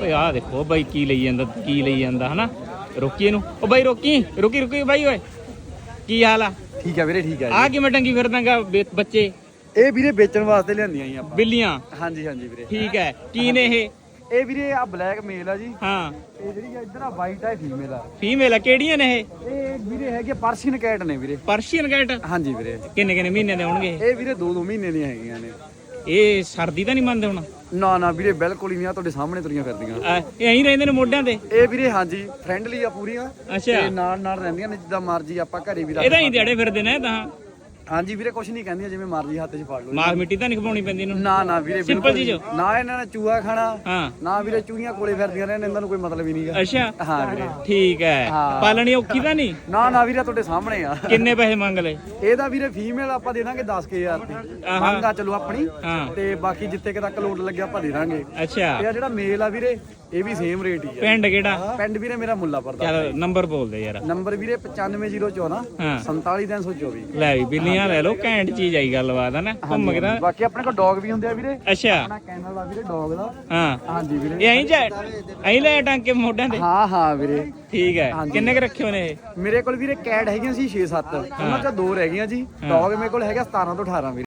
ਓਏ ਆਹ ਦੇਖੋ ਬਾਈ ਕੀ ਲਈ ਜਾਂਦਾ ਕੀ ਲਈ ਜਾਂਦਾ ਹਨਾ? ਰੋਕੀ ਇਹਨੂੰ। ਓ ਬਾਈ ਰੋਕੀ ਰੁਕੀ ਰੁਕੀ ਬਾਈ ਓਏ। ਕੀ ਹਾਲ ਆ? ਠੀਕ ਹੈ ਵੀਰੇ ਠੀਕ ਹੈ ਆ ਕਿਵੇਂ ਟੰਗੀ ਫਿਰਦਾਗਾ ਬੱਚੇ? ਇਹ ਵੀਰੇ ਵੇਚਣ ਵਾਸਤੇ ਲਿਆਂਦੀਆਂ ਜੀ ਆਪਾਂ। ਬਿੱਲੀਆਂ? ਹਾਂਜੀ ਹਾਂਜੀ ਵੀਰੇ। ਠੀਕ ਹੈ। ਕੀ ਨੇ ਇਹ? ਇਹ ਵੀਰੇ ਆ ਬਲੈਕ ਮੇਲ ਆ ਜੀ। ਹਾਂ। ਇਹ ਜਿਹੜੀ ਆ ਇੱਧਰ ਆ ਵਾਈਟ ਆ ਫੀਮੇਲ ਆ। ਫੀਮੇਲ ਆ ਕਿਹੜੀਆਂ ਨੇ ਇਹ? ਇਹ ਵੀਰੇ ਹੈਗੇ ਪਰਸ਼ੀਅਨ ਕੈਟ ਨੇ ਵੀਰੇ। ਪਰਸ਼ੀਅਨ ਕੈਟ ਹਾਂਜੀ ਵੀਰੇ। ਕਿੰਨੇ ਕਿੰਨੇ ਮਹੀਨੇ ਦੇ ਹੋਣਗੇ ਇਹ? ਵੀਰੇ 2-2 ਮਹੀਨੇ ਦੀਆਂ ਹੈਗੀਆਂ ਨੇ। ਇਹ ਸਰਦੀ ਤਾਂ ਨਹੀਂ ਮੰਨਦੇ ਹੁਣ? ਨਾ ਨਾ ਵੀਰੇ ਬਿਲਕੁਲ ਹੀ ਨਹੀਂ ਆ ਤੁਹਾਡੇ ਸਾਹਮਣੇ ਤੁਰੀਆਂ ਫਿਰਦੀਆਂ। ਇਹ ਐਂ ਰਹਿੰਦੇ ਨੇ ਮੋਢਿਆਂ ਤੇ? ਇਹ ਵੀਰੇ ਹਾਂਜੀ ਫ੍ਰੈਂਡਲੀ ਆ ਪੂਰੀਆਂ। ਅੱਛਾ। ਤੇ ਨਾਲ ਨਾਲ ਰਹਿੰਦੀਆਂ ਨੇ ਜਿੱਦਾਂ ਮਰਜ਼ੀ ਆਪਾਂ ਘਰੇ ਵੀ ਰੱਖ ਇਹ ਤਾਂ ਹੀ। ਦਿਹਾੜੇ ਫਿਰਦੇ ਨੇ ਤਾਂ ਹਾਂਜੀ ਵੀਰੇ ਕੁਝ ਨਹੀਂ ਕਹਿੰਦੀਆਂ ਜਿਵੇਂ ਮਰਜ਼ੀ ਹੱਥ 'ਚ ਫੜ ਲਓ। ਮਾਸ ਮਿੱਟੀ ਤਾਂ ਨਹੀਂ ਖਵਾਉਣੀ ਪੈਂਦੀ ਇਹਨੂੰ? ਨਾ ਨਾ ਵੀਰੇ Simple ਬਿਲਕੁਲ ਚੀਜ਼। ਨਹੀਂ। ਨਾ ਇਹਨਾਂ ਨੇ ਚੂਹਾ ਖਾਣਾ ਹਾਂ। ਨਾ ਵੀਰੇ ਚੂਹੀਆਂ ਕੋਲੇ ਫਿਰਦੀਆਂ ਰਹਿਣ ਇਹਨਾਂ ਨੂੰ ਕੋਈ ਮਤਲਬ ਹੀ ਨਹੀਂਗਾ। ਅੱਛਾ। ਹਾਂ ਵੀਰੇ। ਠੀਕ ਹੈ। ਹਾਂ। ਪਾਲਣੀ ਔਖੀ ਤਾਂ ਨਹੀਂ? ਨਾ ਨਾ ਵੀਰੇ ਤੁਹਾਡੇ ਸਾਹਮਣੇ ਆ। ਕਿੰਨੇ ਪੈਸੇ ਮੰਗ ਲਏ? ਇਹਦਾ ਵੀਰੇ ਫੀਮੇਲ ਆਪਾਂ ਦੇ ਦਾਂਗੇ 10000 ਦੀ ਆਹਾ। ਮੰਗਾ ਚਲੋ ਆਪਣੀ। ਹਾਂ। ਤੇ ਬਾਕੀ ਜਿੱਤੇ ਕਿ ਤੱਕ ਲੋਡ ਲੱਗਿਆ ਆਪਾਂ ਦੇ ਦਾਂਗੇ। ਅੱਛਾ। ਤੇ ਆ ਜਿਹੜਾ ਮੇਲ ਆ ਵੀਰੇ ਇਹ ਵੀ ਸੇਮ ਰੇਟ ਹੀ ਆ। ਪਿੰਡ ਕਿਹੜਾ? ਪਿੰਡ ਵੀਰੇ ਮੇਰਾ ਮੁੱਲਾਪੁਰ ਦਾ। ਚੱਲ ਨੰਬਰ ਬੋਲ ਦੇ ਯਾਰ। ਨੰਬਰ ਵੀਰੇ 95014 ਹਾਂ। 47324 ਲੈ ਵੀ ਬਿੱਲੀਆਂ ਲੈ ਲਓ ਘੈਂਟ ਚੀਜ਼ ਆਈ ਗੱਲਬਾਤ ਹੈ ਨਾ ਘੁੰਮ ਕੇ ਤਾਂ ਬਾਕੀ ਆਪਣੇ ਕੋਲ ਡੌਗ ਵੀ ਹੁੰਦੇ ਆ ਵੀਰੇ। ਅੱਛਾ। ਆਪਣਾ ਕੈਨਲ ਆ ਵੀਰੇ ਡੌਗ ਦਾ। ਹਾਂ। ਹਾਂਜੀ ਵੀਰੇ। ਇਹ ਐਂ ਜਾ ਐਂ ਲੈ ਟਾਂਕੇ ਮੋਢਿਆਂ ਤੇ? ਹਾਂ ਹਾਂ ਵੀਰੇ। ਠੀਕ ਹੈ। ਕਿੰਨੇ ਕ ਰੱਖੇ ਹੋਣੇ ਇਹ? ਮੇਰੇ ਕੋਲ ਵੀਰੇ ਕੈਟ ਹੈਗੀਆਂ ਸੀ 6-7 ਉਹਨਾਂ ਚੋਂ ਦੋ ਰਹਿ ਗਈਆਂ ਜੀ। ਡੌਗ ਮੇਰੇ ਕੋਲ ਹੈਗਾ 17 ਤੋਂ 18 ਵੀਰੇ।